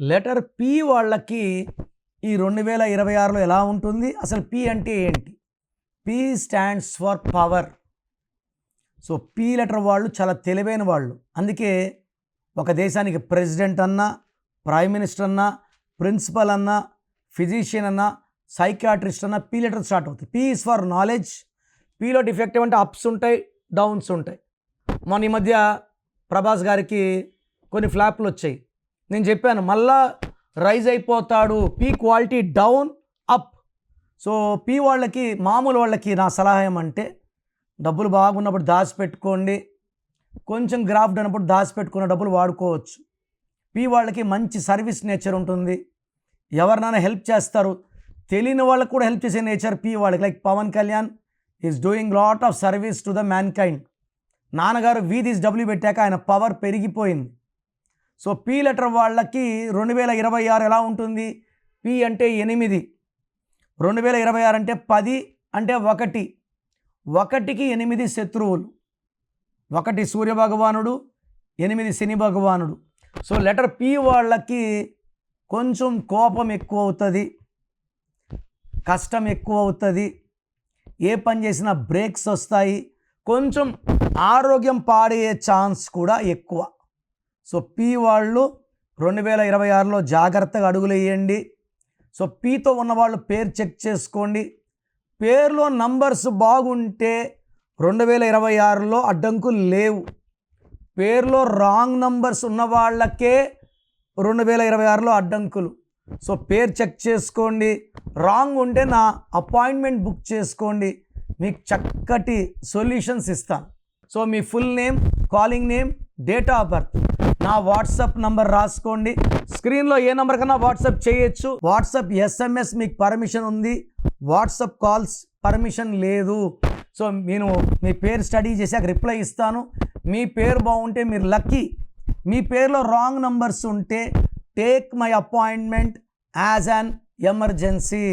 Letter P వాళ్ళకి ఈ రెండు వేల ఇరవై ఆరులో ఎలా ఉంటుంది? అసలు పి అంటే ఏంటి? P stands for power. So P letter వాళ్ళు చాలా తెలివైన వాళ్ళు. అందుకే ఒక దేశానికి ప్రెసిడెంట్ అన్నా ప్రైమ్ మినిస్టర్ అన్నా ప్రిన్సిపల్ అన్నా ఫిజిషియన్ అన్నా సైకాట్రిస్ట్ అన్నా పి లెటర్ స్టార్ట్ అవుతుంది పీ ఇస్ ఫర్ నాలెడ్జ్. పీలో డిఫెక్టివ్ అంటే అప్స్ ఉంటాయి డౌన్స్ ఉంటాయి. మొన్న ఈ మధ్య ప్రభాస్ గారికి కొన్ని ఫ్లాప్లు వచ్చాయి. నేను చెప్పాను మళ్ళా రైజ్ అయిపోతాడు. P quality down up so P వాళ్ళకి మామూలు వాళ్ళకి నా సలహా ఏమంటే డబ్బులు బాగున్నప్పుడు దాచిపెట్టుకోండి. కొంచెం గ్రాఫ్ట్ అయినప్పుడు దాచిపెట్టుకున్న డబ్బులు వాడుకోవచ్చు. పీ వాళ్ళకి మంచి సర్వీస్ నేచర్ ఉంటుంది. ఎవరినైనా హెల్ప్ చేస్తారు. తెలియని వాళ్ళకి కూడా హెల్ప్ చేసే నేచర్ పీ వాళ్ళకి. Like Pavan Kalyan is doing lot of service to the mankind నాన్నగారు వీధిస్ డబ్ల్యూ పెట్టాక ఆయన పవర్ పెరిగిపోయింది. సో పీ లెటర్ వాళ్ళకి రెండు వేల ఇరవై ఆరు ఎలా ఉంటుంది? పి అంటే ఎనిమిది. రెండు వేల ఇరవై ఆరు అంటే పది అంటే ఒకటి. ఒకటికి ఎనిమిది శత్రువులు. ఒకటి సూర్య భగవానుడు ఎనిమిది శని భగవానుడు. సో లెటర్ పి వాళ్ళకి కొంచెం కోపం ఎక్కువ అవుతుంది కష్టం ఎక్కువ అవుతుంది ఏ పని చేసినా బ్రేక్స్ వస్తాయి. కొంచెం ఆరోగ్యం పాడయ్యే ఛాన్స్ కూడా ఎక్కువ. సో పీ వాళ్ళు రెండు వేల ఇరవై ఆరులో జాగ్రత్తగా అడుగులు వేయండి. సో పీతో ఉన్నవాళ్ళు పేరు చెక్ చేసుకోండి. పేరులో నంబర్స్ బాగుంటే రెండు వేల ఇరవై ఆరులో అడ్డంకులు లేవు. పేరులో రాంగ్ నంబర్స్ ఉన్న వాళ్ళకే రెండు వేల ఇరవై ఆరులో అడ్డంకులు. సో పేరు చెక్ చేసుకోండి. రాంగ్ ఉంటే నా అపాయింట్మెంట్ బుక్ చేసుకోండి. మీకు చక్కటి సొల్యూషన్స్ ఇస్తాను. So me full name calling name date of birth. నా వాట్సాప్ నంబర్ రాసుకోండి. స్క్రీన్లో ఏ నెంబర్ కన్నా వాట్సాప్ చేయొచ్చు. వాట్సాప్ ఎస్ఎంఎస్ మీకు పర్మిషన్ ఉంది. వాట్సాప్ కాల్స్ పర్మిషన్ లేదు. సో నేను మీ పేరు స్టడీ చేశాక రిప్లై ఇస్తాను. మీ పేరు బాగుంటే మీరు లక్కీ. మీ పేరులో రాంగ్ నంబర్స్ ఉంటే take my appointment as an emergency.